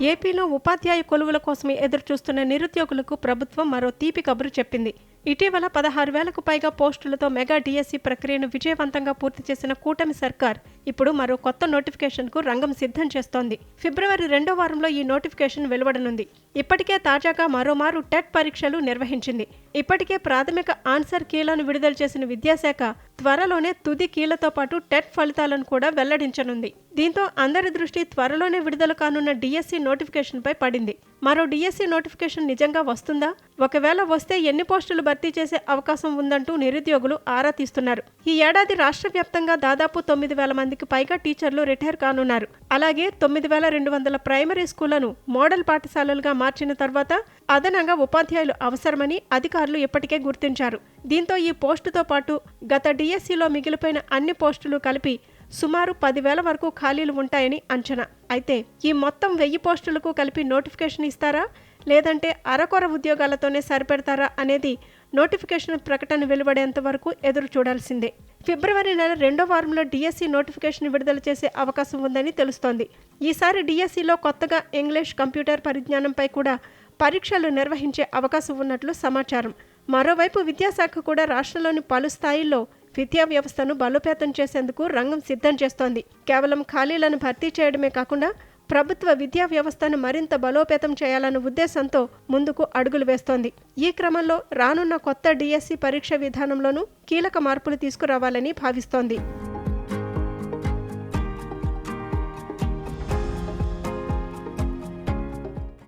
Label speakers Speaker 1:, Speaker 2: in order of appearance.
Speaker 1: ఏపీలో ఉపాధ్యాయ కొలువుల కోసమే ఎదురుచూస్తున్న నిరుద్యోగులకు ప్రభుత్వం మరో తీపి కబురు చెప్పింది. ఇటీవల పదహారు వేలకు పైగా పోస్టులతో మెగా డిఎస్సి ప్రక్రియను విజయవంతంగా పూర్తి చేసిన కూటమి సర్కార్ ఇప్పుడు మరో కొత్త నోటిఫికేషన్కు రంగం సిద్ధం చేస్తోంది. ఫిబ్రవరి రెండో వారంలో ఈ నోటిఫికేషన్ వెలువడనుంది. ఇప్పటికే తాజాగా మరోమారు టెట్ పరీక్షలు నిర్వహించింది. ఇప్పటికే ప్రాథమిక ఆన్సర్ కీలను విడుదల చేసిన విద్యాశాఖ త్వరలోనే తుది కీలతో పాటు టెట్ ఫలితాలను కూడా వెల్లడించనుంది. దీంతో అందరి దృష్టి త్వరలోనే విడుదల కానున్న డిఎస్సి నోటిఫికేషన్పై పడింది. మరో డిఎస్సి నోటిఫికేషన్ నిజంగా వస్తుందా? ఒకవేళ వస్తే ఎన్ని పోస్టులు భర్తీ చేసే అవకాశం ఉందంటూ నిరుద్యోగులు ఆరా తీస్తున్నారు. ఈ ఏడాది రాష్ట్ర వ్యాప్తంగా దాదాపు తొమ్మిది వేల మందికి పైగా టీచర్లు రిటైర్ కానున్నారు. అలాగే తొమ్మిది వేల రెండు వందల ప్రైమరీ స్కూళ్ళను మోడల్ పాఠశాలలుగా మార్చిన తర్వాత అదనంగా ఉపాధ్యాయులు అవసరమని అధికారులు ఇప్పటికే గుర్తించారు. దీంతో ఈ పోస్టుతో పాటు గత డిఎస్సిలో మిగిలిపోయిన అన్ని పోస్టులు కలిపి సుమారు పదివేల వరకు ఖాళీలు ఉంటాయని అంచనా. అయితే ఈ మొత్తం వెయ్యి పోస్టులకు కలిపి నోటిఫికేషన్ ఇస్తారా? లేదంటే అరకొర ఉద్యోగాలతోనే సరిపెడతారా అనేది నోటిఫికేషన్ ప్రకటన వెలువడేంత వరకు ఎదురు చూడాల్సిందే ఫిబ్రవరి నెల రెండో వారంలో డిఎస్సి నోటిఫికేషన్ విడుదల చేసే అవకాశం ఉందని తెలుస్తోంది. ఈసారి డిఎస్సిలో కొత్తగా ఇంగ్లీష్ కంప్యూటర్ పరిజ్ఞానంపై కూడా పరీక్షలు నిర్వహించే అవకాశం ఉన్నట్లు సమాచారం. మరోవైపు విద్యాశాఖ కూడా రాష్ట్రంలోని పలు స్థాయిల్లో విద్యా వ్యవస్థను బలోపేతం చేసేందుకు రంగం సిద్ధం చేస్తోంది. కేవలం ఖాళీలను భర్తీ చేయడమే కాకుండా ప్రభుత్వ విద్యా వ్యవస్థను మరింత బలోపేతం చేయాలన్న ఉద్దేశంతో ముందుకు అడుగులు వేస్తోంది. ఈ క్రమంలో రానున్న కొత్త డిఎస్సి పరీక్ష విధానంలోనూ కీలక మార్పులు తీసుకురావాలని భావిస్తోంది.